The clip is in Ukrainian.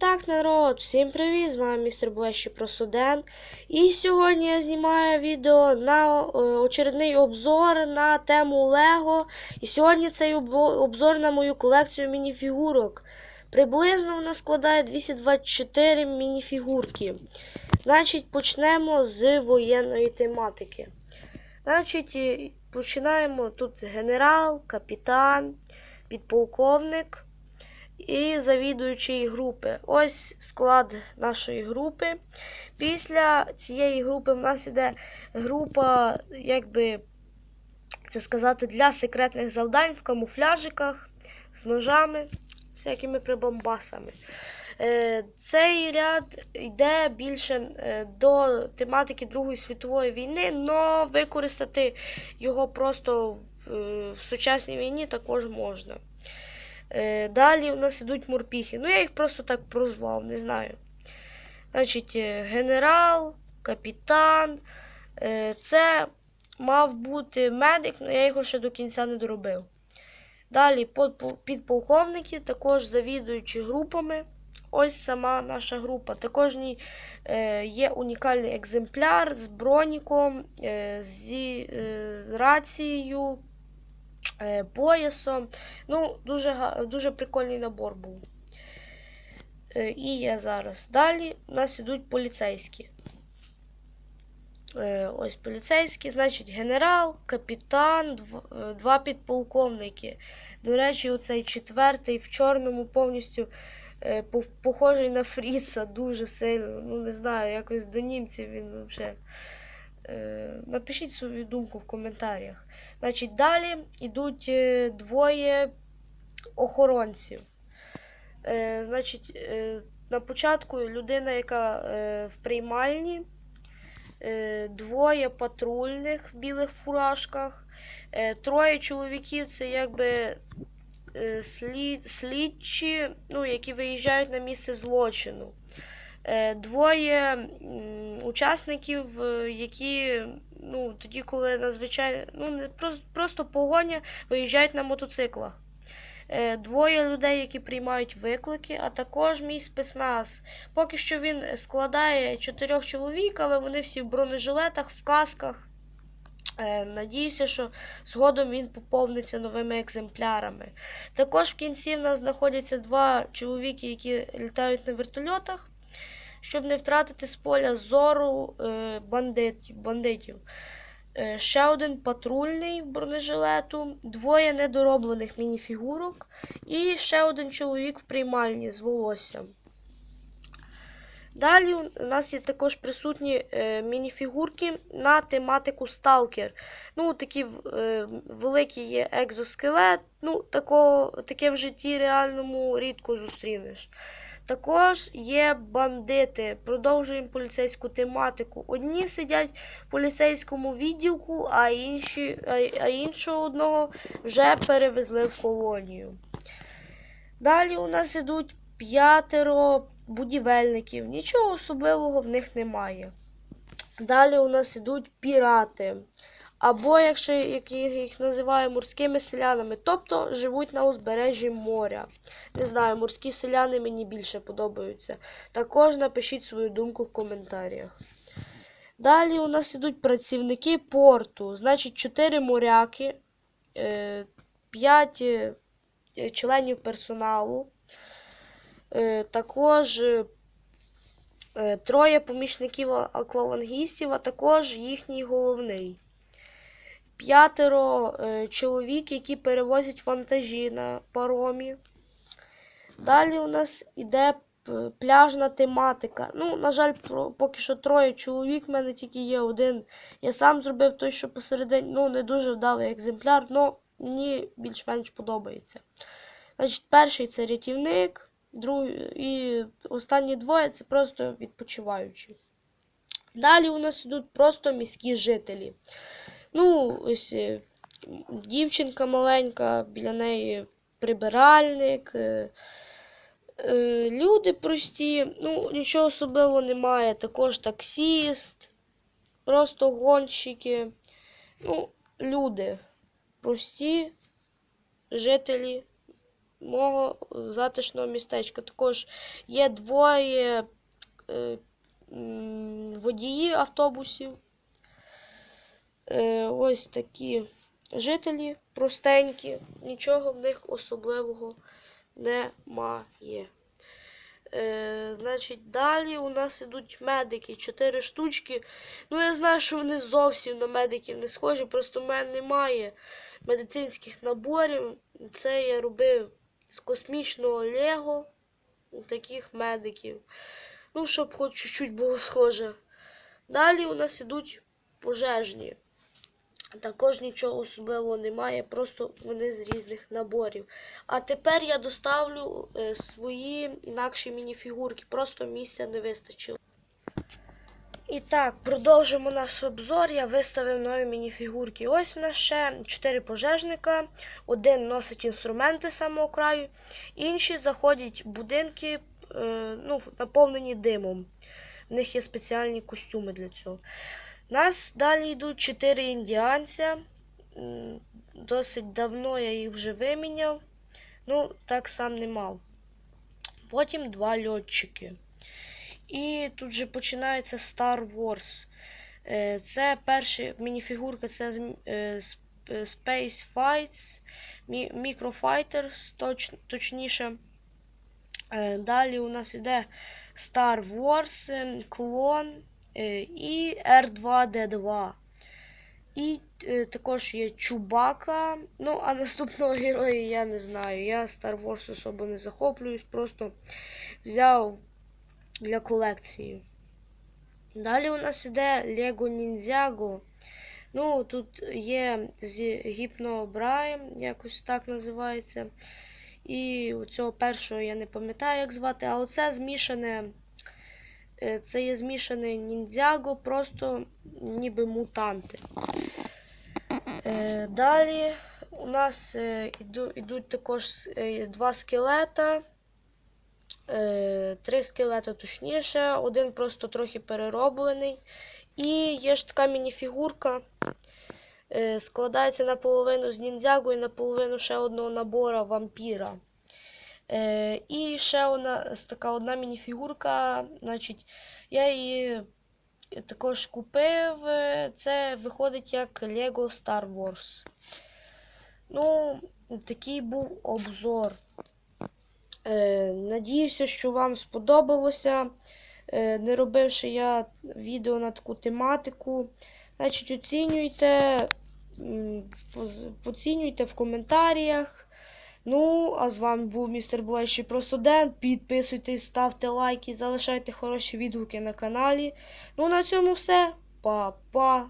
так, народ, всім привіт! З вами містер Блещі про Суден. І сьогодні я знімаю відео на е, очередний обзор на тему Лего. І сьогодні цей обзор на мою колекцію мініфігурок. Приблизно вона складає 224 мініфігурки. Значить, почнемо з воєнної тематики. Значить, починаємо тут генерал, капітан, підполковник і завідуючий групи. Ось склад нашої групи. Після цієї групи в нас іде група, якби це сказати, для секретних завдань в камуфляжиках з ножами, всякими прибамбасами. Е, Цей ряд йде більше е, до тематики Другої світової війни, але використати його просто е, в сучасній війні також можна. Е, Далі у нас ідуть морпіхи. Ну, я їх просто так прозвав, не знаю. Значить, е, генерал, капітан. Е, Це мав бути медик, але я його ще до кінця не доробив. Далі підполковники, також завідуючи групами. Ось сама наша група. Також є унікальний екземпляр з броніком, е, рацією, поясом. Ну, дуже, дуже прикольний набор був. Е, і є зараз. Далі у нас ідуть поліцейські. Е, ось поліцейські, значить, генерал, капітан, е, два підполковники. До речі, оцей четвертий в чорному повністю е, похожий на Фріца дуже сильно. Ну, не знаю, якось до німців він вже. Е, напишіть свою думку в коментарях. Значить, далі йдуть е, двоє охоронців. Е, значить, на початку людина, яка в приймальні, двоє патрульних в білих фуражках, троє чоловіків це якби слід, слідчі, ну, які виїжджають на місце злочину. Двоє учасників, е, які ну, тоді, коли надзвичайно ну, не просто, просто погоня, виїжджають на мотоциклах. Е, Двоє людей, які приймають виклики, а також мій спецназ. Поки що він складає чотирьох чоловік, але вони всі в бронежилетах, в касках. Е, Надіюся, що згодом він поповниться новими екземплярами. Також в кінці в нас знаходяться два чоловіки, які літають на вертольотах, щоб не втратити з поля зору е, бандитів. Е, Ще один патрульний бронежилету, двоє недороблених мініфігурок і ще один чоловік в приймальні з волоссям. Далі у нас є також присутні е, мініфігурки на тематику Сталкер. Ну, такі е, великі є екзоскелет. Ну, такого, таке в житті реальному рідко зустрінеш. Також є бандити. Продовжуємо поліцейську тематику. Одні сидять в поліцейському відділку, а, інші, а, іншого одного вже перевезли в колонію. Далі у нас ідуть п'ятеро будівельників. Нічого особливого в них немає. Далі у нас ідуть пірати. Або, якщо як їх називаю морськими селянами, тобто живуть на узбережжі моря. Не знаю, морські селяни мені більше подобаються. Також напишіть свою думку в коментарях. Далі у нас ідуть працівники порту. Значить, 4 моряки, 5 членів персоналу. Е, Також е, е, троє помічників аквалангістів, а також їхній головний. П'ятеро е, чоловік, які перевозять вантажі на паромі. Далі у нас іде пляжна тематика. Ну, на жаль, поки що троє чоловік, в мене тільки є один. Я сам зробив той, що посередині, ну, не дуже вдалий екземпляр, але мені більш-менш подобається. Значить, перший це рятівник, другий і останні двоє це просто відпочиваючі. Далі у нас йдуть просто міські жителі. Ну, ось е, дівчинка маленька, біля неї прибиральник. е, е, Люди прості, ну, нічого особливого немає. Також таксіст, просто гонщики. Ну, люди прості, жителі мого затишного містечка. Також є двоє водії автобусів. Е, ось такі жителі простенькі, нічого в них особливого немає. Е, значить, далі у нас ідуть медики, 4 штучки. Ну, я знаю, що вони зовсім на медиків не схожі, просто в мене немає медицинських наборів. Це я робив з космічного Лего таких медиків. Ну, щоб хоч чуть-чуть було схоже. Далі у нас ідуть пожежні. Також нічого особливого немає, просто вони з різних наборів. А тепер я доставлю е, свої інакші мініфігурки, просто місця не вистачило. І так, продовжимо наш обзор. Я виставив нові мініфігурки. Ось у нас ще 4 пожежника. Один носить інструменти з самого краю, інші заходять в будинки, е, ну, наповнені димом. В них є спеціальні костюми для цього. Нас далі йдуть 4 індіанця. Досить давно я їх вже виміняв. Ну, так сам не мав. Потім два льотчики. І тут же починається Star Wars. Е, Це перша мініфігурка, це е, е, Space Fights, Mі- Micro Fighters, точ, точніше. Далі у нас іде Star Wars, е, клон і R2D2. І е, також є Чубака. Ну, а наступного героя я не знаю. Я Star Wars особо не захоплююсь, просто взяв для колекції. Далі у нас іде Lego Ninjago. Ну, тут є з гіпнобраєм, якось так називається. І цього першого я не пам'ятаю, як звати, а оце змішане. Е, Це є змішане ніндзяго, просто ніби мутанти. Е, Далі у нас е, іду- ідуть також е, два скелета. Е, Три скелета точніше, один просто трохи перероблений. І є ж така мініфігурка. е, Складається наполовину з ніндзяго і наполовину ще одного набора вампіра. Е, І ще одна така одна мініфігурка. Значить, я її також купив. е, Це виходить як Lego Star Wars. Ну, такий був обзор. Е, Надіюся, що вам сподобалося. Е, Не робивши я відео на таку тематику. Значить, оцінюйте, м, поцінюйте в коментарях. Ну, а з вами був містер Блейший Простудент. Ден. Підписуйтесь, ставте лайки, залишайте хороші відгуки на каналі. Ну, на цьому все. Па-па.